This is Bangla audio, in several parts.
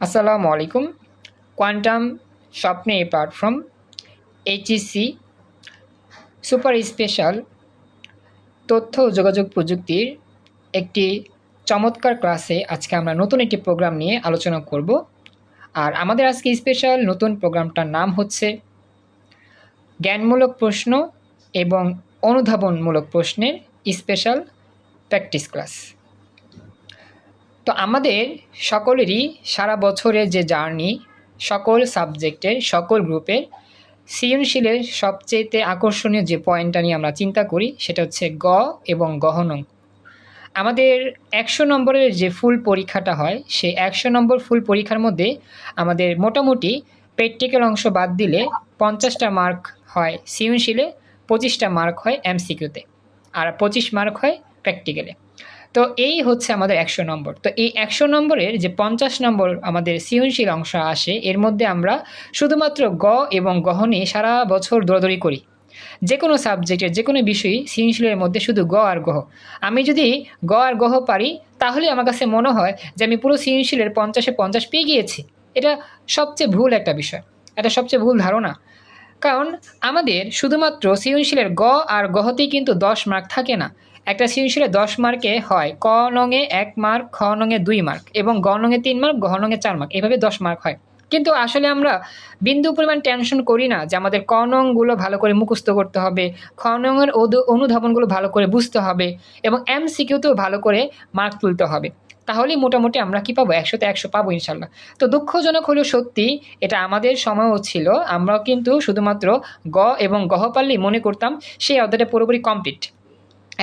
আসসালামু আলাইকুম। কোয়ান্টাম স্বপ্নে প্ল্যাটফর্ম এইচইসি সুপার স্পেশাল তথ্য ও যোগাযোগ প্রযুক্তির একটি চমৎকার ক্লাসে আজকে আমরা নতুন একটি প্রোগ্রাম নিয়ে আলোচনা করব। আর আমাদের আজকে স্পেশাল নতুন প্রোগ্রামটার নাম হচ্ছে জ্ঞানমূলক প্রশ্ন এবং অনুধাবনমূলক প্রশ্নের স্পেশাল প্র্যাকটিস ক্লাস তো আমাদের সকলেরই সারা বছরের যে জার্নি, সকল সাবজেক্টের, সকল গ্রুপের, সৃজনশীলের সবচেয়েতে আকর্ষণীয় যে পয়েন্টটা নিয়ে আমরা চিন্তা করি, সেটা হচ্ছে গ এবং গহন আমাদের একশো নম্বরের যে ফুল পরীক্ষাটা হয়, সেই একশো নম্বর ফুল পরীক্ষার মধ্যে আমাদের মোটামুটি প্র্যাকটিক্যাল অংশ বাদ দিলে পঞ্চাশটা মার্ক হয় সৃজনশীলে, পঁচিশটা মার্ক হয় এমসিকিউতে। আর পঁচিশ মার্ক হয় প্র্যাকটিক্যালে। তো এই হচ্ছে আমাদের একশো নম্বর। তো এই একশো নম্বরের যে পঞ্চাশ নম্বর আমাদের সৃজনশীল অংশ আসে, এর মধ্যে আমরা শুধুমাত্র গ এবং গহনে সারা বছর দৌড়াদৌড়ি করি। যে কোনো সাবজেক্টের যে কোনো বিষয়ই সৃজনশীলের মধ্যে শুধু গ আর গহ আমি যদি গ আর গহ পারি, তাহলে আমার কাছে মনে হয় যে আমি পুরো সৃজনশীলের পঞ্চাশে পঞ্চাশ পেয়ে গিয়েছি। এটা সবচেয়ে ভুল একটা বিষয়। এটা সবচেয়ে ভুল ধারণা। কারণ আমাদের শুধুমাত্র সৃজনশীলের গ আর গহতেই কিন্তু দশ মার্ক থাকে না। একটা সৃজনশীলে দশ মার্কে হয় ক নঙে এক মার্ক, খ নঙে দুই মার্ক এবং গ নঙে তিন মার্ক গহ নঙে চার মার্ক। এভাবে দশ মার্ক হয়। কিন্তু আসলে আমরা বিন্দু পরিমাণ টেনশন করি না যে আমাদের ক নংগুলো ভালো করে মুখস্থ করতে হবে, খ নংয়ের অনুধাবনগুলো ভালো করে বুঝতে হবে এবং এম সিকিউতেও ভালো করে মার্ক তুলতে হবে। তাহলেই মোটামুটি আমরা কি পাবো? একশোতে একশো পাবো ইনশাল্লাহ। তো দুঃখজনক হলো সত্যি, এটা আমাদের সময়ও ছিল। আমরাও কিন্তু শুধুমাত্র গ এবং গহ পারলেই মনে করতাম, সেই অধ্যায়টা পুরোপুরি কমপ্লিট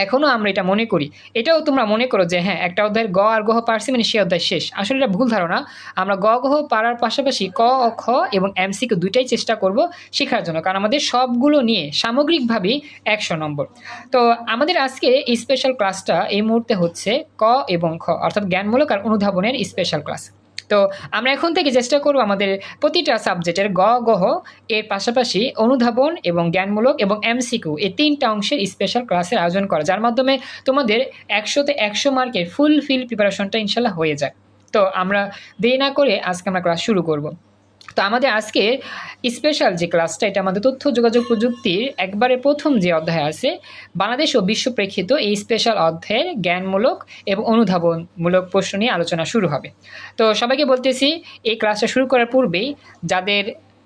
এখনও আমরা এটা মনে করি। এটাও তোমরা মনে করো যে হ্যাঁ একটা অধ্যায়ের গ আর গহ পারছি মানে সে অধ্যায় শেষ। আসলে এটা ভুল ধারণা। আমরা গ গহ পারার পাশাপাশি ক খ এবং এমসিকে দুইটাই চেষ্টা করব শেখার জন্য। কারণ আমাদের সবগুলো নিয়ে সামগ্রিকভাবেই একশো নম্বর। তো আমাদের আজকে স্পেশাল ক্লাসটা এই মুহূর্তে হচ্ছে ক এবং খ, অর্থাৎ জ্ঞানমূলক আর অনুধাবনের স্পেশাল ক্লাস তো আমরা এখন থেকে চেষ্টা করব আমাদের প্রতিটা সাবজেক্টের গ গহ এর পাশাপাশি অনুধাবন এবং জ্ঞানমূলক এবং এমসিকিউ এই তিনটা অংশের স্পেশাল ক্লাসের আয়োজন করা, যার মাধ্যমে তোমাদের একশোতে একশো মার্কের ফুল ফিল প্রিপারেশনটা ইনশাল্লাহ হয়ে যায় তো আমরা দেরি না করে আজকে আমরা ক্লাস শুরু করব। তো আমাদের আজকে স্পেশাল যে ক্লাসটা এটা আমাদের তথ্য, যোগাযোগ প্রযুক্তির একবারে প্রথম যে অধ্যায় আছে, বাংলাদেশ ও বিশ্ব প্রেক্ষিত এই স্পেশাল অধ্যায়ের জ্ঞানমূলক এবং অনুধাবনমূলক প্রশ্ন নিয়ে আলোচনা শুরু হবে। তো সবাইকে বলতেছি, এই ক্লাসটা শুরু করার পূর্বেই যাদের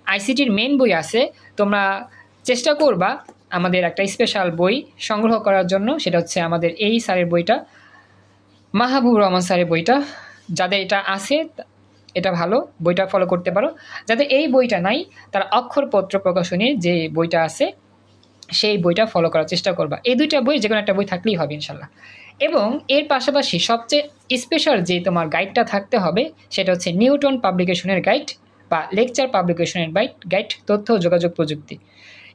আইসিটির মেন বই আছে, তোমরা চেষ্টা করবা আমাদের একটা স্পেশাল বই সংগ্রহ করার জন্য, সেটা হচ্ছে আমাদের এই স্যারের বইটা, মাহবুব রহমান স্যারের বইটা। যাদের এটা আছে এটা ভালো, বইটা ফলো করতে পারো। যাতে এই বইটা নাই, তারা অক্ষরপত্র প্রকাশনীর যে বইটা আছে, সেই বইটা ফলো করার চেষ্টা করবা। এই দুইটা বই যে কোনো একটা বই থাকলেই হবে, ইনশাল্লাহ। এবং এর পাশাপাশি সবচেয়ে স্পেশাল যে তোমার গাইডটা থাকতে হবে, সেটা হচ্ছে নিউটন পাবলিকেশনের গাইড বা লেকচার পাবলিকেশনের গাইড গাইড তথ্য ও যোগাযোগ প্রযুক্তি।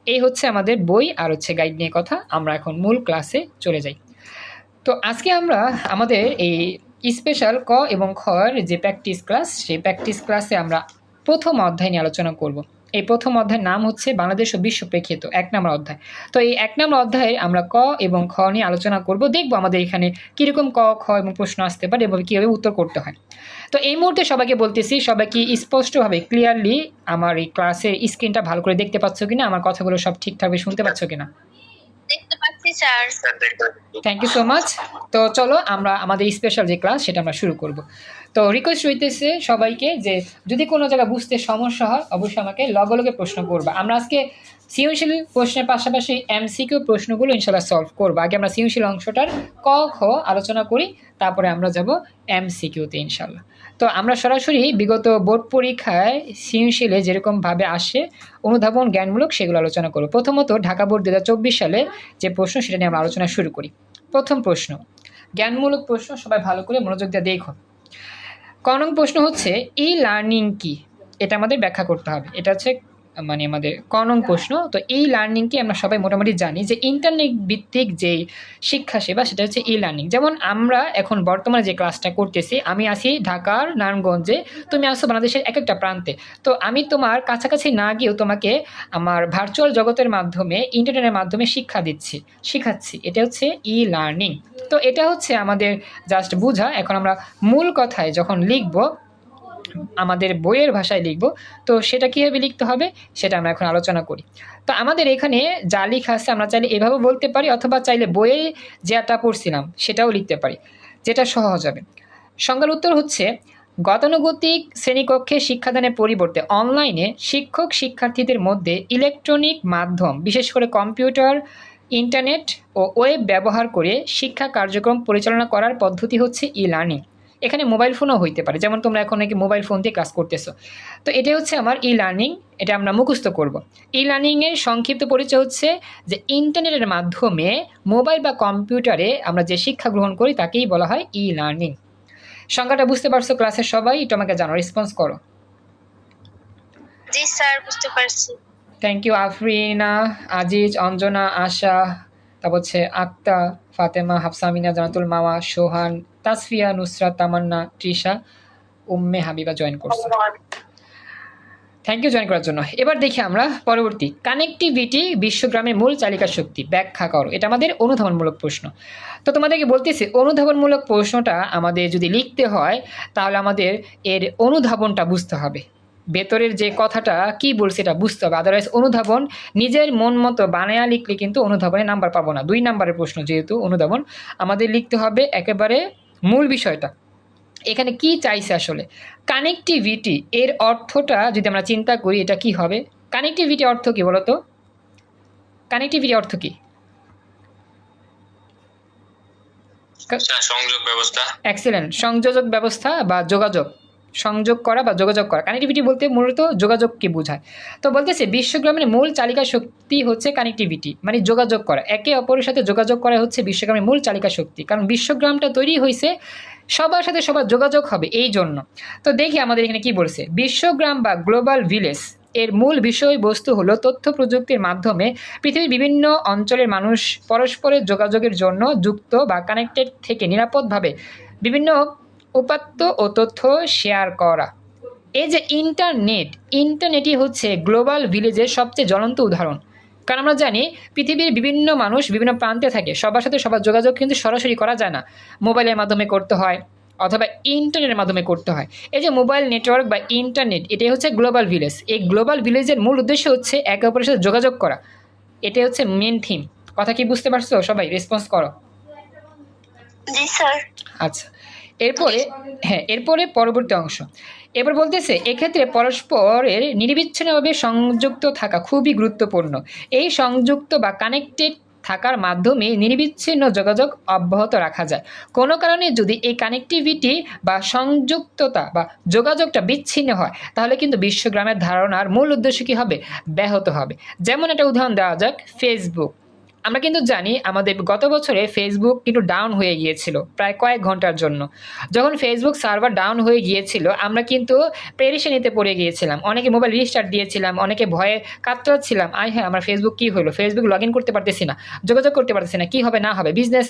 এই হচ্ছে আমাদের বই আর হচ্ছে গাইড নিয়ে কথা। আমরা এখন মূল ক্লাসে চলে যাই। তো আজকে আমরা আমাদের এই স্পেশাল ক এবং খর যে প্র্যাকটিস ক্লাস সেই প্র্যাকটিস ক্লাসে আমরা প্রথম অধ্যায় নিয়ে আলোচনা করব। এই প্রথম অধ্যায়ের নাম হচ্ছে বাংলাদেশ ও বিশ্ব প্রেক্ষিত, এক নম্বর অধ্যায়। তো এই এক নম্বর অধ্যায়ে আমরা ক এবং খ নিয়ে আলোচনা করব, দেখব আমাদের এখানে কীরকম ক, খ এবং প্রশ্ন আসতে পারে এবং কীভাবে উত্তর করতে হয়। তো এই মুহূর্তে সবাইকে বলতেছি, সবাই কি স্পষ্টভাবে ক্লিয়ারলি আমার এই ক্লাসের স্ক্রিনটা ভালো করে দেখতে পাচ্ছ কিনা? আমার কথাগুলো সব ঠিকঠাকভাবে শুনতে পাচ্ছ কিনা? থ্যাংক ইউ সো মাচ তো চলো আমরা আমাদের স্পেশাল যে ক্লাস সেটা আমরা শুরু করব। তো রিকোয়েস্ট হইতেছে সবাইকে যে যদি কোনো জায়গায় বুঝতে সমস্যা হয় অবশ্যই আমাকে লগে লগে প্রশ্ন করবা। আমরা আজকে সৃজনশীল প্রশ্নের পাশাপাশি এমসিকিউ প্রশ্নগুলো ইনশাল্লাহ সলভ করব। আগে আমরা সৃজনশীল অংশটার ক খ আলোচনা করি তারপরে আমরা যাব এমসিকিউতে ইনশাল্লাহ তো আমরা সরাসরি বিগত বোর্ড পরীক্ষায় সৃজনশীলে যেরকমভাবে আসে, অনুধাবন জ্ঞানমূলক সেগুলো আলোচনা করব। প্রথমত ঢাকা বোর্ড দু হাজার চব্বিশ সালে যে প্রশ্ন সেটা নিয়ে আমরা আলোচনা শুরু করি। প্রথম প্রশ্ন, জ্ঞানমূলক প্রশ্ন সবাই ভালো করে মনোযোগ দিয়ে দেখো ক নং প্রশ্ন হচ্ছে ই লার্নিং কি? এটা আমাদের ব্যাখ্যা করতে হবে। এটা হচ্ছে মানে আমাদের ক নং প্রশ্ন। তো এই লার্নিংকে আমরা সবাই মোটামুটি জানি যে ইন্টারনেট ভিত্তিক যে শিক্ষা সেবা সেটা হচ্ছে ই লার্নিং যেমন আমরা এখন বর্তমানে যে ক্লাসটা করতেছি আমি আসি ঢাকার নারায়ণগঞ্জে তুমি আসো বাংলাদেশের এক একটা প্রান্তে। তো আমি তোমার কাছাকাছি না গিয়েও তোমাকে আমার ভার্চুয়াল জগতের মাধ্যমে ইন্টারনেটের মাধ্যমে শিক্ষা দিচ্ছি শিখাচ্ছি। এটা হচ্ছে ই লার্নিং তো এটা হচ্ছে আমাদের জাস্ট বোঝা। এখন আমরা মূল কথায় যখন লিখব আমাদের বইয়ের ভাষায় লিখব। তো সেটা কীভাবে লিখতে হবে সেটা আমরা এখন আলোচনা করি। তো আমাদের এখানে যা লেখা আছে আমরা চাইলে এভাবে বলতে পারি অথবা চাইলে বইয়ে যেটা পড়ছিলাম সেটাও লিখতে পারি, যেটা সহজ হবে। সংজ্ঞার উত্তর হচ্ছে, গতানুগতিক শ্রেণীকক্ষে শিক্ষাদানের পরিবর্তে অনলাইনে শিক্ষক শিক্ষার্থীদের মধ্যে ইলেকট্রনিক মাধ্যম, বিশেষ করে কম্পিউটার, ইন্টারনেট ও ওয়েব ব্যবহার করে শিক্ষা কার্যক্রম পরিচালনা করার পদ্ধতি হচ্ছে ই লার্নিং এখানে মোবাইল ফোনও হইতে পারে। যেমন তোমরা এখন নাকি মোবাইল ফোন দিয়ে ক্লাস করতেছো। তো এটা হচ্ছে আমার ই লার্নিং এটা আমরা মুখস্থ করব। ই লার্নিংয়ের সংক্ষিপ্ত পরিচয় হচ্ছে যে ইন্টারনেটের মাধ্যমে মোবাইল বা কম্পিউটারে আমরা যে শিক্ষা গ্রহণ করি তাকেই বলা হয় ই লার্নিং সংখ্যাটা বুঝতে পারছ ক্লাসের সবাই? একটু আমাকে জানো রেসপন্স করো। জি স্যার বুঝতে পারছি। থ্যাংক ইউ আফরিনা আজিজ অঞ্জনা আশা তারপর হচ্ছে আক্তা ফাতেমা হাফসামিনা জানাতুল মাওয়া সোহান তাসফিয়া, নুসরাত, তামান্না, তৃষা, উম্মে হাবিবা জয়েন করছে। থ্যাংক ইউ জয়েন করার জন্য। এবার দেখি আমরা পরবর্তী। কানেক্টিভিটি বিশ্বগ্রামের মূল চালিকা শক্তি। ব্যাখ্যা করো। এটা আমাদের অনুধাবনমূলক প্রশ্ন। তো তোমাদেরকে বলতেছি, অনুধাবনমূলক প্রশ্নটা আমাদের যদি লিখতে হয়, তাহলে আমাদের এর অনুধাবনটা বুঝতে হবে। ভেতরের যে কথাটা, কি বলছে এটা বুঝতে হবে। আদারওয়াইজ অনুধাবন নিজের মন মতো বানায়া লিখলে কিন্তু অনুধাবনে নাম্বার পাবো না। দুই নাম্বারের প্রশ্ন যেহেতু অনুধাবন, আমাদের লিখতে হবে একেবারে মূল বিষয়টা। এখানে কি চাইছে আসলে? কানেকটিভিটি এর অর্থটা যদি আমরা চিন্তা করি এটা কি হবে? কানেকটিভিটি অর্থ কি বলতো? কানেকটিভিটি অর্থ কি? সংযোগ ব্যবস্থা। এক্সেলেন্ট সংযোজক ব্যবস্থা বা যোগাযোগ। সংযোগ করা বা যোগাযোগ করা। কানেক্টিভিটি বলতে মূলত যোগাযোগকে বোঝায়। তো বলতেছে, বিশ্বগ্রামের মূল চালিকা শক্তি হচ্ছে কানেক্টিভিটি মানে যোগাযোগ করা। একে অপরের সাথে যোগাযোগ করা হচ্ছে বিশ্বগ্রামের মূল চালিকা শক্তি। কারণ বিশ্বগ্রামটা তৈরি হয়েছে, সবার সাথে সবার যোগাযোগ হবে এই জন্য। তো দেখি আমাদের এখানে কি বলছে, বিশ্বগ্রাম বা গ্লোবাল ভিলেজ এর মূল বিষয়বস্তু হলো তথ্য প্রযুক্তির মাধ্যমে পৃথিবীর বিভিন্ন অঞ্চলের মানুষ পরস্পরের যোগাযোগের জন্য যুক্ত বা কানেক্টেড থেকে নিরাপদভাবে বিভিন্ন উপাত্ত ও তথ্য শেয়ার করা। এই যে ইন্টারনেট ইন্টারনেটই হচ্ছে গ্লোবাল ভিলেজের সবচেয়ে জ্বলন্ত উদাহরণ। কারণ আমরা জানি পৃথিবীর বিভিন্ন মানুষ বিভিন্ন প্রান্তে থাকে। সবার সাথে সবার যোগাযোগ কিন্তু সরাসরি করা যায় না। মোবাইলের মাধ্যমে করতে হয় অথবা ইন্টারনেটের মাধ্যমে করতে হয়। এই যে মোবাইল নেটওয়ার্ক বা ইন্টারনেট এটাই হচ্ছে গ্লোবাল ভিলেজ। এই গ্লোবাল ভিলেজের মূল উদ্দেশ্য হচ্ছে একে অপরের সাথে যোগাযোগ করা। এটাই হচ্ছে মেন থিম কথা কি বুঝতে পারছ? সবাই রেসপন্স করো। জি স্যার আচ্ছা। এরপরে হ্যাঁ এরপরে পরবর্তী অংশ। এবার বলতেছে এক্ষেত্রে পরস্পরের নির্বিচ্ছিন্নভাবে সংযুক্ত থাকা খুবই গুরুত্বপূর্ণ। এই সংযুক্ত বা কানেক্টেড থাকার মাধ্যমে নির্বিচ্ছিন্ন যোগাযোগ অব্যাহত রাখা যায়। কোনো কারণে যদি এই কানেক্টিভিটি বা সংযুক্ততা বা যোগাযোগটা বিচ্ছিন্ন হয় তাহলে কিন্তু বিশ্বগ্রামের ধারণার মূল উদ্দেশ্য কী হবে? ব্যাহত হবে। যেমন একটা উদাহরণ দেওয়া যাক ফেসবুক আমরা কিন্তু জানি আমাদের গত বছরে ফেসবুক কিন্তু ডাউন হয়ে গিয়েছিল, প্রায় কয়েক ঘণ্টার জন্য। যখন ফেসবুক সার্ভার ডাউন হয়ে গিয়েছিল, আমরা কিন্তু পেরেশানিতে পড়ে গিয়েছিলাম। অনেকে মোবাইল রিস্টার্ট দিয়েছিলাম, অনেকে ভয়ে কাতরাচ্ছিলাম। আয় হ্যাঁ আমার ফেসবুক কী হলো? ফেসবুক লগ ইন করতে পারতেছি না, যোগাযোগ করতে পারতেছি না, কী হবে না হবে? বিজনেস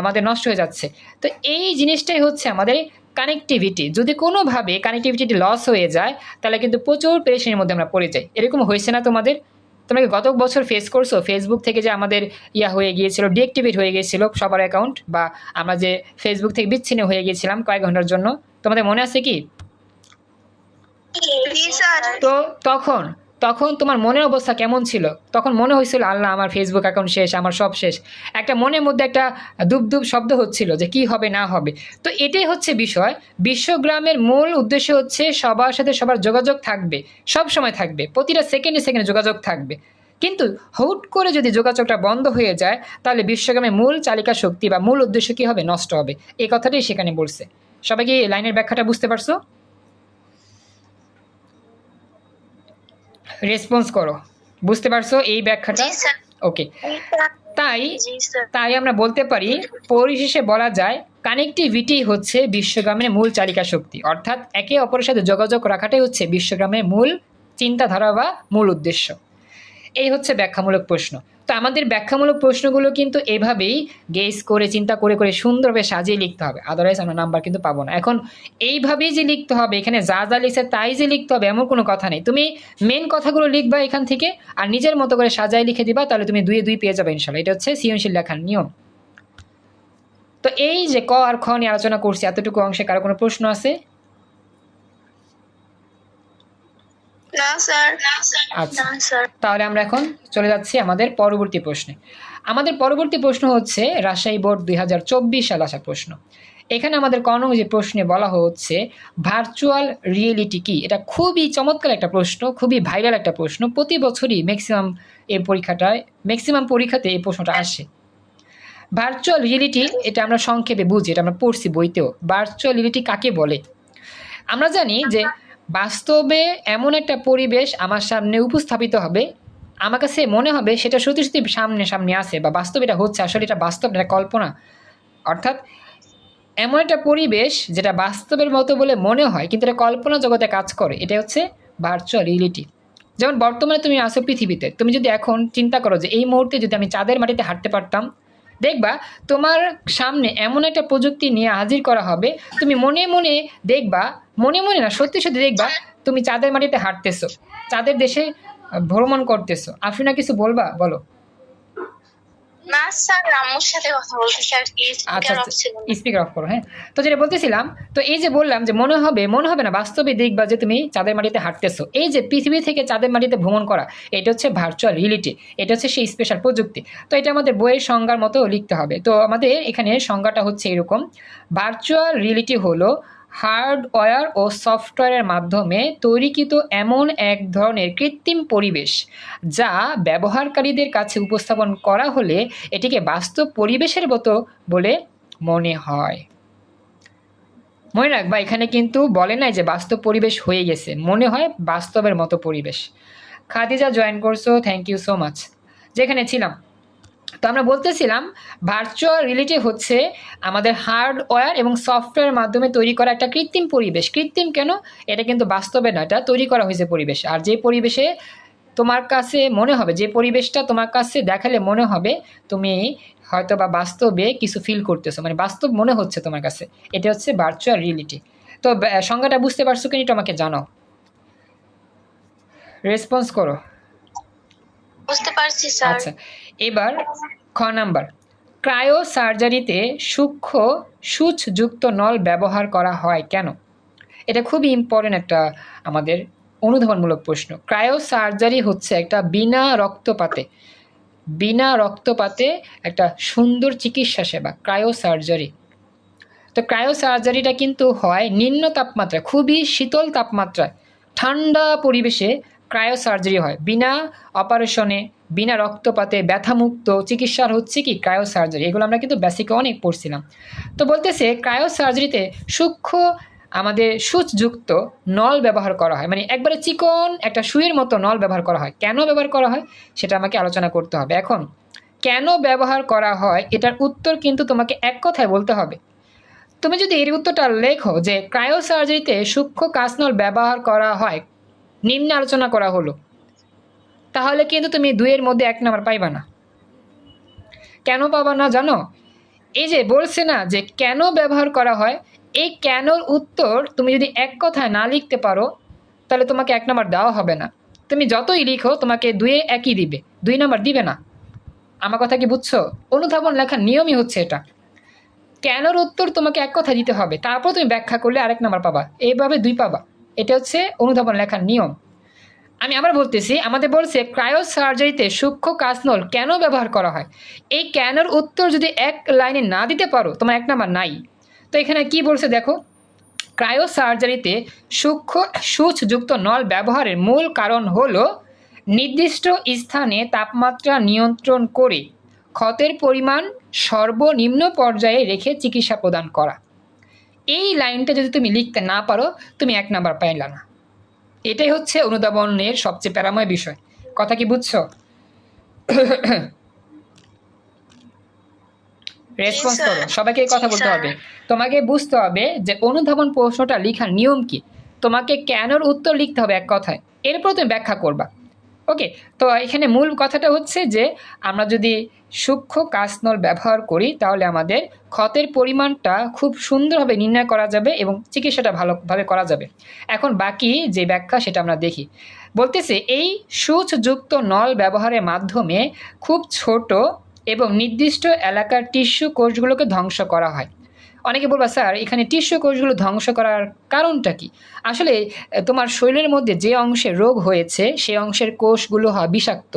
আমাদের নষ্ট হয়ে যাচ্ছে। তো এই জিনিসটাই হচ্ছে আমাদের কানেক্টিভিটি যদি কোনোভাবে কানেক্টিভিটি লস হয়ে যায়, তাহলে কিন্তু প্রচুর পেরেশানির মধ্যে আমরা পড়ে যাই। এরকম হয়েছে না তোমাদের? তোমরা কি গত বছর ফেস করছ? ফেসবুক থেকে যে আমাদের ইয়া হয়ে গিয়েছিল ডিঅ্যাক্টিভেট হয়ে গিয়েছিল সবার অ্যাকাউন্ট বা আমরা যে ফেসবুক থেকে বিচ্ছিন্ন হয়ে গিয়েছিলাম কয়েক ঘণ্টার জন্য তোমাদের মনে আছে কি? তো তখন তখন তোমার মনের অবস্থা কেমন ছিল? তখন মনে হয়েছিল, আল্লাহ, আমার ফেসবুক অ্যাকাউন্ট শেষ, আমার সব শেষ। একটা মনের মধ্যে একটা দুব দুব শব্দ হচ্ছিল যে, কি হবে, না হবে? তো এটাই হচ্ছে বিষয়। বিশ্বগ্রামের মূল উদ্দেশ্য হচ্ছে সবার সাথে সবার যোগাযোগ থাকবে, সব সময় থাকবে, প্রতিটা সেকেন্ডে সেকেন্ডে যোগাযোগ থাকবে। কিন্তু হুট করে যদি যোগাযোগটা বন্ধ হয়ে যায়, তাহলে বিশ্বগ্রামের মূল চালিকা শক্তি বা মূল উদ্দেশ্য কী হবে? নষ্ট হবে। এই কথাটাই সেখানে বলছে। সবাই কি লাইনের ব্যাখ্যাটা বুঝতে পারছ? রেসপন্স করো। বুঝতে পারছ এই ব্যাখ্যাটা? ওকে তাই তাই আমরা বলতে পারি পরিশেষে বলা যায় কানেক্টিভিটি হচ্ছে বিশ্বগ্রামের মূল চালিকা শক্তি। অর্থাৎ একে অপরের সাথে যোগাযোগ রাখাটাই হচ্ছে বিশ্বগ্রামের মূল চিন্তাধারা বা মূল উদ্দেশ্য। এই হচ্ছে ব্যাখ্যামূলক প্রশ্ন। তো আমাদের ব্যাখ্যামূলক প্রশ্নগুলো কিন্তু এভাবেই গেস করে, চিন্তা করে করে সুন্দরভাবে সাজিয়ে লিখতে হবে। আদারওয়াইজ আমরা নাম্বার কিন্তু পাবো না। এখন এইভাবেই যে লিখতে হবে, এখানে যা যা লিখছে তাই যে লিখতে হবে, এমন কোনো কথা নেই। তুমি মেন কথাগুলো লিখবা এখান থেকে আর নিজের মতো করে সাজায় লিখে দিবা, তাহলে তুমি দুয়ে দুই পেয়ে যাবে ইনশাল্লাহ এটা হচ্ছে সৃজনশীল লেখার নিয়ম। তো এই যে ক আর খ নিয়ে আলোচনা করছি, এতটুকু অংশে কারও কোনো প্রশ্ন আছে? না স্যার। আচ্ছা। তাহলে আমরা এখন চলে যাচ্ছি আমাদের পরবর্তী প্রশ্নে। আমাদের পরবর্তী প্রশ্ন হচ্ছে রাজশাহী বোর্ড দুই হাজার চব্বিশ সাল আসা প্রশ্ন। এখানে আমাদের ক নং যে প্রশ্নে বলা হচ্ছে ভার্চুয়াল রিয়েলিটি কি? এটা খুবই চমৎকার একটা প্রশ্ন খুবই ভাইরাল একটা প্রশ্ন। প্রতি বছরই ম্যাক্সিমাম এই পরীক্ষাটায় ম্যাক্সিমাম পরীক্ষাতে এই প্রশ্নটা আসে। ভার্চুয়াল রিয়েলিটি এটা আমরা সংক্ষেপে বুঝি এটা আমরা পড়ছি বইতেও। ভার্চুয়াল রিয়েলিটি কাকে বলে? আমরা জানি যে বাস্তবে এমন একটা পরিবেশ আমার সামনে উপস্থাপিত হবে। আমার কাছে মনে হবে সেটা সত্যি সত্যি সামনে সামনে আসে বা বাস্তব এটা হচ্ছে। আসলে এটা বাস্তব এটা কল্পনা। অর্থাৎ এমন একটা পরিবেশ যেটা বাস্তবের মতো বলে মনে হয়, কিন্তু এটা কল্পনা জগতে কাজ করে। এটা হচ্ছে ভার্চুয়াল রিয়েলিটি যেমন বর্তমানে তুমি আসো পৃথিবীতে, তুমি যদি এখন চিন্তা করো যে এই মুহূর্তে যদি আমি চাঁদের মাটিতে হাঁটতে পারতাম, দেখবা তোমার সামনে এমন একটা প্রযুক্তি নিয়ে হাজির করা হবে। তুমি মনে মনে দেখবা মনে মনে না সত্যি সত্যি দেখবা তুমি চাঁদের মাটিতে হাঁটতেছো চাঁদের দেশে ভ্রমণ করতেছো। আফরিনা কিছু বলবা? বলো। না স্যার আম্মুর সাথে কথা বলতে স্যার কি আচ্ছা স্পিকার অফ ছিল স্পিকার অফ করো হ্যাঁ। তো যেটা বলতেছিলাম তো এই যে বললাম যে মনে হবে মনে হবে না বাস্তবে দেখবা যে তুমি চাঁদের মাটিতে হাঁটতেছো। এই যে পৃথিবী থেকে চাঁদের মাটিতে ভ্রমণ করা এটা হচ্ছে ভার্চুয়াল রিয়েলিটি এটা হচ্ছে সেই স্পেশাল প্রযুক্তি। তো এটা আমাদের বইয়ের সংজ্ঞার মতো লিখতে হবে। তো আমাদের এখানে সংজ্ঞাটা হচ্ছে এরকম ভার্চুয়াল রিয়েলিটি হলো হার্ডওয়্যার ও সফটওয়্যারের মাধ্যমে তৈরিকৃত এমন এক ধরনের কৃত্রিম পরিবেশ যা ব্যবহারকারীদের কাছে উপস্থাপন করা হলে এটিকে বাস্তব পরিবেশের মতো বলে মনে হয়। মনে রাখবা এখানে কিন্তু বলে নাই যে বাস্তব পরিবেশ হয়ে গেছে। মনে হয় বাস্তবের মতো পরিবেশ। খাদিজা জয়েন করছ থ্যাংক ইউ সো মাচ যেখানে ছিলাম। তো আমরা বলতেছিলাম ভার্চুয়াল রিয়েলিটি হচ্ছে আমাদের হার্ডওয়্যার এবং সফটওয়্যারের মাধ্যমে তৈরি করা একটা কৃত্রিম পরিবেশ। কৃত্রিম কেন? এটা কিন্তু বাস্তবে না এটা তৈরি করা হয়েছে পরিবেশ। আর যে পরিবেশে তোমার কাছে মনে হবে যে পরিবেশটা তোমার কাছে দেখালে মনে হবে তুমি হয়তো বা বাস্তবে কিছু ফিল করতেছো মানে বাস্তব মনে হচ্ছে তোমার কাছে। এটা হচ্ছে ভার্চুয়াল রিয়েলিটি তো সংজ্ঞাটা বুঝতে পারছ কিনা আমাকে জানাও। রেসপন্স করো। বুঝতে পারছি স্যার। আচ্ছা। এবার খ নাম্বার। ক্রায়ো সার্জারিতে সূক্ষ্ম সূচযুক্ত নল ব্যবহার করা হয় কেন? এটা খুবই ইম্পর্টেন্ট একটা আমাদের অনুধাবনমূলক প্রশ্ন। ক্রায়ো সার্জারি হচ্ছে একটা বিনা রক্তপাতে বিনা রক্তপাতে একটা সুন্দর চিকিৎসা সেবা ক্রায়ো সার্জারি তো ক্রায়ো সার্জারিটা কিন্তু হয় নিম্ন তাপমাত্রা খুবই শীতল তাপমাত্রায়, ঠান্ডা পরিবেশে ক্রায়ো সার্জারি হয়। বিনা অপারেশনে, বিনা রক্তপাতে ব্যথামুক্ত চিকিৎসার হচ্ছে কি ক্রায়ো সার্জারি এগুলো আমরা কিন্তু বেসিকে অনেক পড়ছিলাম। তো বলতেছে ক্রায়ো সার্জারিতে সূক্ষ্ম আমাদের সূচযুক্ত নল ব্যবহার করা হয়। মানে একবারে চিকন একটা সুইয়ের মতো নল ব্যবহার করা হয়। কেন ব্যবহার করা হয়? সেটা আমাকে আলোচনা করতে হবে। এখন, কেন ব্যবহার করা হয়? এটার উত্তর কিন্তু তোমাকে এক কথায় বলতে হবে। তুমি যদি এর উত্তরটা লেখো যে ক্রায়ো সার্জারিতে সূক্ষ্ম কাঁচনল ব্যবহার করা হয় নিম্নে আলোচনা করা হলো। তাহলে কিন্তু তুমি দুইয়ের মধ্যে এক নাম্বার পাইবা না। কেন পাবা না জানো? এই যে বলছে না যে কেন ব্যবহার করা হয়, এই কেনর উত্তর তুমি যদি এক কথায় না লিখতে পারো, তাহলে তোমাকে এক নাম্বার দেওয়া হবে না। তুমি যতই লিখো, তোমাকে দুয়ে একই দিবে, দুই নাম্বার দিবে না। আমার কথা কি বুঝছ? অনুধাবন লেখার নিয়মই হচ্ছে এটা। কেনর উত্তর তোমাকে এক কথা দিতে হবে, তারপর তুমি ব্যাখ্যা করলে আরেক নাম্বার পাবা, এইভাবে দুই পাবা। এটা হচ্ছে অনুধাবন লেখার নিয়ম। আমি আবার বলতেছি, আমাদের বলছে ক্রায়ো সার্জারিতে সূক্ষ্ম কাসনল কেন ব্যবহার করা হয়? এই কেনর উত্তর যদি এক লাইনে না দিতে পারো, তোমার এক নাম্বার নাই। তো এখানে কি বলছে দেখো? ক্রায়ো সার্জারিতে সূক্ষ্ম সূচযুক্ত নল ব্যবহারের মূল কারণ হলো নির্দিষ্ট স্থানে তাপমাত্রা নিয়ন্ত্রণ করে ক্ষতের পরিমাণ সর্বনিম্ন পর্যায়ে রেখে চিকিৎসা প্রদান করা। এই লাইনটা যদি তুমি লিখতে না পারো তুমি এক নাম্বার পাইলা না। এটাই হচ্ছে অনুধাবনের সবচেয়ে প্যারাময় বিষয়। কথা কি বুঝছ? রেসপন্স করো। সবাইকে কথা বলতে হবে। তোমাকে বুঝতে হবে যে অনুধাবন প্রশ্নটা লেখার নিয়ম কি। তোমাকে কেনর উত্তর লিখতে হবে এক কথায়। এরপর তুমি ব্যাখ্যা করবা। ওকে তো এখানে মূল কথাটা হচ্ছে যে, আমরা যদি সূক্ষ্ম কাসনল ব্যবহার করি, তাহলে আমাদের ক্ষতের পরিমাণটা খুব সুন্দরভাবে নির্ণয় করা যাবে এবং চিকিৎসাটা ভালোভাবে করা যাবে। এখন বাকি যে ব্যাখ্যা, সেটা আমরা দেখি। বলতেছে, এই সূচযুক্ত নল ব্যবহারের মাধ্যমে খুব ছোট এবং নির্দিষ্ট এলাকার টিস্যু কোষগুলোকে ধ্বংস করা হয়। অনেকে বলবা স্যার এখানে টিস্যু কোষগুলো ধ্বংস করার কারণটা কি? আসলে তোমার শরীরের মধ্যে যে অংশে রোগ হয়েছে সেই অংশের কোষগুলো হয় বিষাক্ত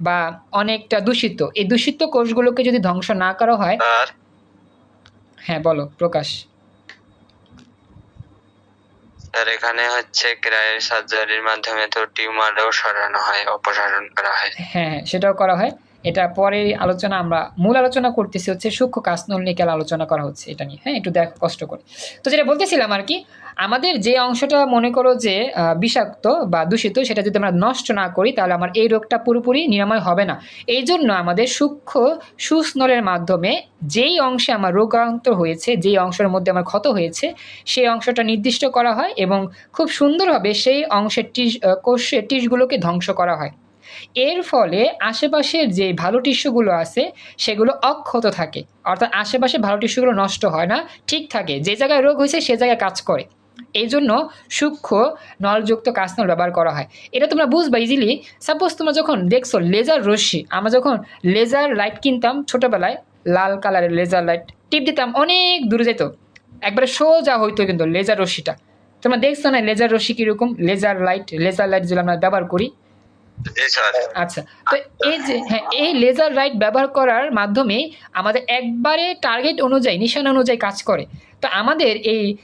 বা অনেকটা দূষিত। এই দূষিত কোষগুলোকে যদি ধ্বংস না করা হয় হ্যাঁ বলো প্রকাশ। স্যার এখানে হচ্ছে ক্রায়ের সার্জারির মাধ্যমে তো টিউমারও সরানো হয় অপসারণ করা হয়। হ্যাঁ হ্যাঁ সেটাও করা হয়। এটা পরে আলোচনা আমরা, মূল আলোচনা করতেছি হচ্ছে সূক্ষ্ম কাসনল নিয়ে কেন আলোচনা করা হচ্ছে এটা নিয়ে। হ্যাঁ একটু দেখো, কষ্ট করে। তো যেটা বলতেছিলাম আর কি, আমাদের যে অংশটা মনে করো যে বিষাক্ত বা দূষিত, সেটা যদি আমরা নষ্ট না করি, তাহলে আমার এই রোগটা পুরোপুরি নিরাময় হবে না। এই জন্য আমাদের সূক্ষ্ম সুস্নলের মাধ্যমে যেই অংশে আমার রোগাক্রান্ত হয়েছে, যেই অংশের মধ্যে আমার ক্ষত হয়েছে, সেই অংশটা নির্দিষ্ট করা হয় এবং খুব সুন্দরভাবে সেই অংশের টিস কোষের টিসগুলোকে ধ্বংস করা হয়। এর ফলে আশেপাশের যে ভালো টিস্যুগুলো আছে, সেগুলো অক্ষত থাকে। অর্থাৎ আশেপাশে ভালো টিস্যুগুলো নষ্ট হয় না, ঠিক থাকে। যে জায়গায় রোগ হয়েছে, সে জায়গায় কাজ করে। এই জন্য সূক্ষ্ম নলযুক্ত কাঁচনল ব্যবহার করা হয়। এটা তোমরা বুঝবা ইজিলি সাপোজ তোমরা যখন দেখছ লেজার রশ্মি, আমরা যখন লেজার লাইট কিনতাম ছোটোবেলায়, লাল কালারের লেজার লাইট টিপ দিতাম, অনেক দূরে যেত একবারে সোজা হইতো কিন্তু লেজার রশ্মিটা। তোমরা দেখছ না লেজার রশ্মি কীরকম? লেজার লাইট লেজার লাইট যেগুলো আমরা ব্যবহার করি আচ্ছা। তো এই যে হ্যাঁ এই লেজার ব্যবহার করার মাধ্যমে আমাদের একবারে টার্গেট অনুযায়ী অনুযায়ী কাজ করে। তো আমাদের এই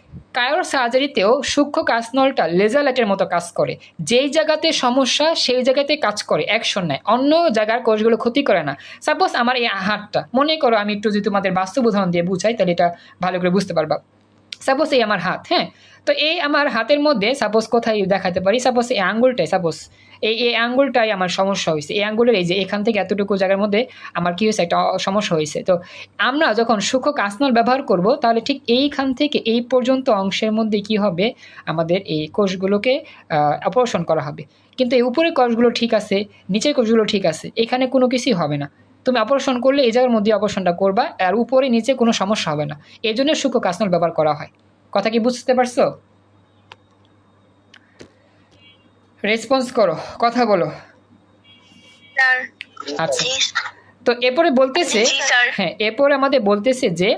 সার্জারিতেও সূক্ষ্ম কাঁচনলটা লেজার লাইটের মতো কাজ করে। যেই জায়গাতে সমস্যা, সেই জায়গাতে কাজ করে অ্যাকশন নেয়। অন্য জায়গার কোষগুলো ক্ষতি করে না। সাপোজ আমার এই হাতটা, মনে করো আমি একটু যদি তোমাদের বাস্তব উদাহরণ দিয়ে বুঝাই, তাহলে এটা ভালো করে বুঝতে পারবা। সাপোজ এই আমার হাত হ্যাঁ? তো এই আমার হাতের মধ্যে সাপোজ কোথায় দেখাতে পারি? সাপোজ এই আঙ্গুলটাই সাপোজ এই এই আঙ্গুলটাই আমার সমস্যা হয়েছে এই আঙ্গুলের এই যে এখান থেকে এতটুকু জায়গার মধ্যে আমার কী হয়েছে একটা সমস্যা হয়েছে তো আমরা যখন সূক্ষ্ম কাঁচনল ব্যবহার করব, তাহলে ঠিক এইখান থেকে এই পর্যন্ত অংশের মধ্যে কি হবে? আমাদের এই কোষগুলোকে অপারেশন করা হবে। কিন্তু এই উপরের কোষগুলো ঠিক আছে, নিচের কোষগুলো ঠিক আছে, এখানে কোনো কিছুই হবে না। তুমি অপারেশন করলে এই জায়গার মধ্যে অপারেশনটা করবা, আর উপরে, নিচে কোনো সমস্যা হবে না। এই জন্য সূক্ষ্ম কাঁচনল ব্যবহার করা হয়। কথা কি বুঝতে পারছ? রেসপন্স করো কথা বলো। স্যার। আচ্ছা। তো এরপরে বলতেছে হ্যাঁ এরপরে আমাদের বলতেছে যে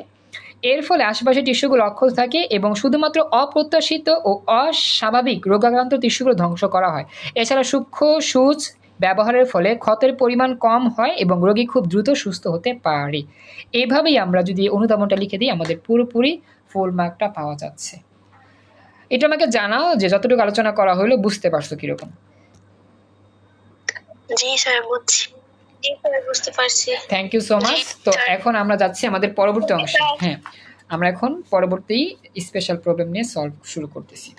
এর ফলে আশেপাশের টিস্যুগুলো অক্ষত থাকে এবং শুধুমাত্র অপ্রত্যাশিত ও অস্বাভাবিক রোগাক্রান্ত টিস্যুগুলো ধ্বংস করা হয়। এছাড়া সূক্ষ্ম সূচ ব্যবহারের ফলে ক্ষতের পরিমাণ কম হয় এবং রোগী খুব দ্রুত সুস্থ হতে পারে। এইভাবেই আমরা যদি অনুধাবনটা লিখে দিই আমাদের পুরোপুরি ফুল মার্কটা পাওয়া যাচ্ছে। এটা আমাকে জানাও যে যতটুকু আলোচনা করা হলো বুঝতে পারছ কীরকম। জি স্যার বুঝছি। বুঝতে পারছি। থ্যাংক ইউ সো মাচ তো এখন আমরা যাচ্ছি আমাদের পরবর্তী অংশে। হ্যাঁ আমরা এখন পরবর্তী স্পেশাল প্রবলেম নিয়ে সলভ শুরু করতেছি।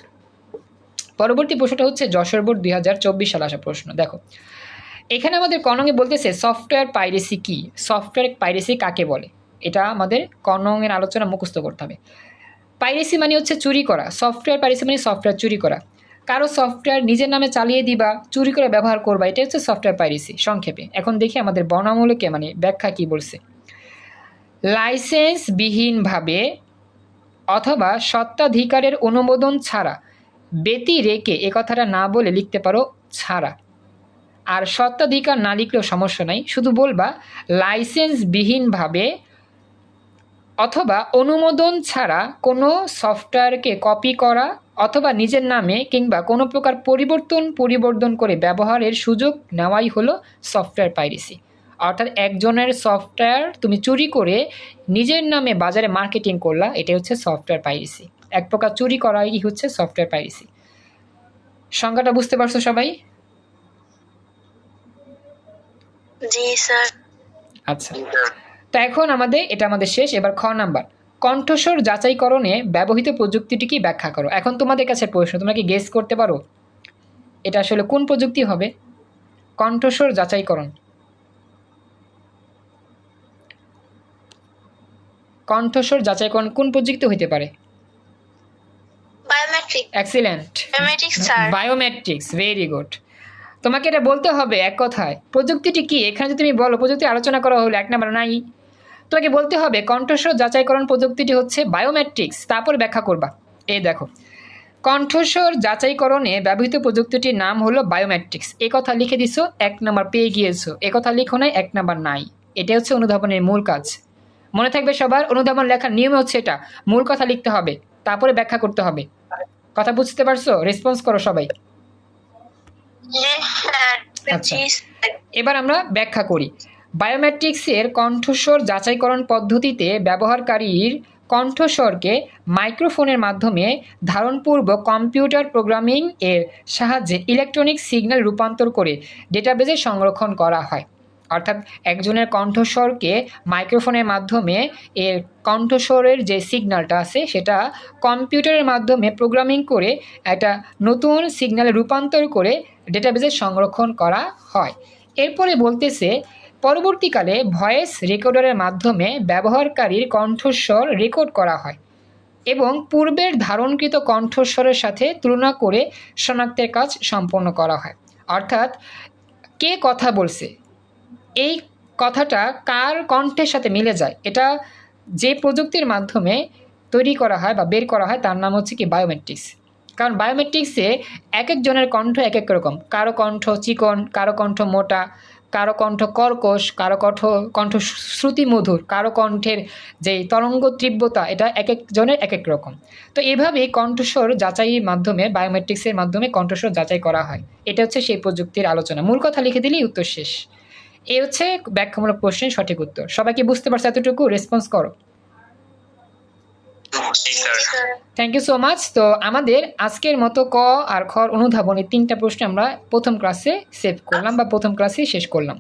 পরবর্তী প্রশ্নটা হচ্ছে যশোর বোর্ড দুই হাজার চব্বিশ সালে আসা প্রশ্ন। দেখো এখানে আমাদের কনঙে বলতেছে সফটওয়্যার পাইরেসি কি? সফটওয়্যার পাইরেসি কাকে বলে? এটা আমাদের কনঙের আলোচনা মুখস্থ করতে হবে। পাইরেসি মানে হচ্ছে চুরি করা সফটওয়্যার পাইরেসি মানে সফটওয়্যার চুরি করা। কারও সফটওয়্যার নিজের নামে চালিয়ে দিবা, চুরি করে ব্যবহার করবা এটা হচ্ছে সফটওয়্যার পাইরেসি সংক্ষেপে। এখন দেখি আমাদের বর্ণামূলকে মানে ব্যাখ্যা কি বলছে। লাইসেন্সবিহীনভাবে অথবা সত্ত্বাধিকারের অনুমোদন ছাড়া ব্যতি রেখে এ কথাটা না বলে লিখতে পারো, ছাড়া। আর সত্ত্বাধিকার না লিখলেও সমস্যা নাই, শুধু বলবা, লাইসেন্সবিহীনভাবে অথবা অনুমোদন ছাড়া কোনো সফটওয়্যারকে কপি করা অথবা নিজের নামে কিংবা কোনো প্রকার পরিবর্তন পরিবর্তন করে ব্যবহারের সুযোগ নেওয়াই হলো সফটওয়্যার পাইরেসি। অর্থাৎ একজনের সফটওয়্যার তুমি চুরি করে নিজের নামে বাজারে মার্কেটিং করলা এটা হচ্ছে সফটওয়্যার পাইরেসি। এক প্রকার চুরি করাই হচ্ছে সফটওয়্যার পাইরেসি। সংজ্ঞাটা বুঝতে পারছ সবাই? জি স্যার। আচ্ছা। তো এখন আমাদের এটা আমাদের শেষ এবার খ নাম্বার। কণ্ঠস্বর যাচাইকরণে ব্যবহৃত প্রযুক্তিটি কি ব্যাখ্যা করো? এখন তোমাদের কাছে প্রশ্ন তোমরা কি গেস করতে পারো? এটা আসলে কোন প্রযুক্তি হবে? কণ্ঠস্বর যাচাইকরণ। কণ্ঠস্বর যাচাইকরণ কোন প্রযুক্তি হইতে পারে? Biometric excellent biometric sir biometrics very good তোমাকে এটা বলতে হবে এক কথায় প্রযুক্তিটি কি? এখানে যদি তুমি বলো প্রযুক্তি আলোচনা করা হলো এক নাম্বার নাই। তোমাকে বলতে হবে কণ্ঠস্বর যাচাইকরণ প্রযুক্তিটি হচ্ছে বায়োমেট্রিক্স তারপর ব্যাখ্যা করবা। এই দেখো কণ্ঠস্বর যাচাইকরণে ব্যবহৃত প্রযুক্তিটির নাম হলো বায়োমেট্রিক্স এ কথা লিখে দিছো এক নাম্বার পেয়ে গিয়েছো। এ কথা লিখো নাই এক নাম্বার নাই। এটা হচ্ছে অনুধাবনের মূল কাজ। মনে থাকবে সবার অনুধাবন লেখার নিয়ম হচ্ছে এটা মূল কথা লিখতে হবে তারপরে ব্যাখ্যা করতে হবে। কথা বুঝতে পারছ? রেসপন্স করো সবাই। আচ্ছা। এবার আমরা ব্যাখ্যা করি। বায়োমেট্রিক্সের কণ্ঠস্বর যাচাইকরণ পদ্ধতিতে ব্যবহারকারীর কণ্ঠস্বরকে মাইক্রোফোনের মাধ্যমে ধারণপূর্বক কম্পিউটার প্রোগ্রামিং এর সাহায্যে ইলেকট্রনিক সিগন্যাল রূপান্তর করে ডেটাবেজে সংরক্ষণ করা হয়। অর্থাৎ একজনের কণ্ঠস্বরকে মাইক্রোফোনের মাধ্যমে এর কণ্ঠস্বরের যে সিগন্যালটা আছে সেটা কম্পিউটারের মাধ্যমে প্রোগ্রামিং করে একটা নতুন সিগন্যালে রূপান্তর করে ডেটাবেজে সংরক্ষণ করা হয়। এরপরে বলতেছে পরবর্তীকালে ভয়েস রেকর্ডারের মাধ্যমে ব্যবহারকারীর কণ্ঠস্বর রেকর্ড করা হয় এবং পূর্বের ধারণকৃত কণ্ঠস্বরের সাথে তুলনা করে শনাক্তের কাজ সম্পন্ন করা হয়। অর্থাৎ, কে কথা বলছে? এই কথাটা কার কণ্ঠের সাথে মিলে যায়? এটা যে প্রযুক্তির মাধ্যমে তৈরি করা হয় বা বের করা হয়, তার নাম হচ্ছে কি বায়োমেট্রিক্স। কারণ বায়োমেট্রিক্সে এক একজনের কণ্ঠ এক এক রকম। কারও কণ্ঠ চিকন, কারও কণ্ঠ মোটা কারও কণ্ঠ কর্কশ, কারও কণ্ঠ কণ্ঠ শ্রুতি মধুর কারও কণ্ঠের যেই তরঙ্গ তীব্রতা, এটা এক একজনের এক এক রকম। তো এভাবেই কণ্ঠস্বর যাচাইয়ের মাধ্যমে বায়োমেট্রিক্সের মাধ্যমে কণ্ঠস্বর যাচাই করা হয়। এটা হচ্ছে সেই প্রযুক্তির আলোচনা। মূল কথা লিখে দিলেই উত্তর শেষ। এ হচ্ছে ব্যাখ্যামূলক প্রশ্নের সঠিক উত্তর। সবাইকে বুঝতে পারছে এতটুকু? রেসপন্স করো। থ্যাংক ইউ সো মাচ তো আমাদের আজকের মতো ক আর খর অনুধাবনের তিনটা প্রশ্ন আমরা প্রথম ক্লাসে সেভ করলাম বা প্রথম ক্লাসে শেষ করলাম।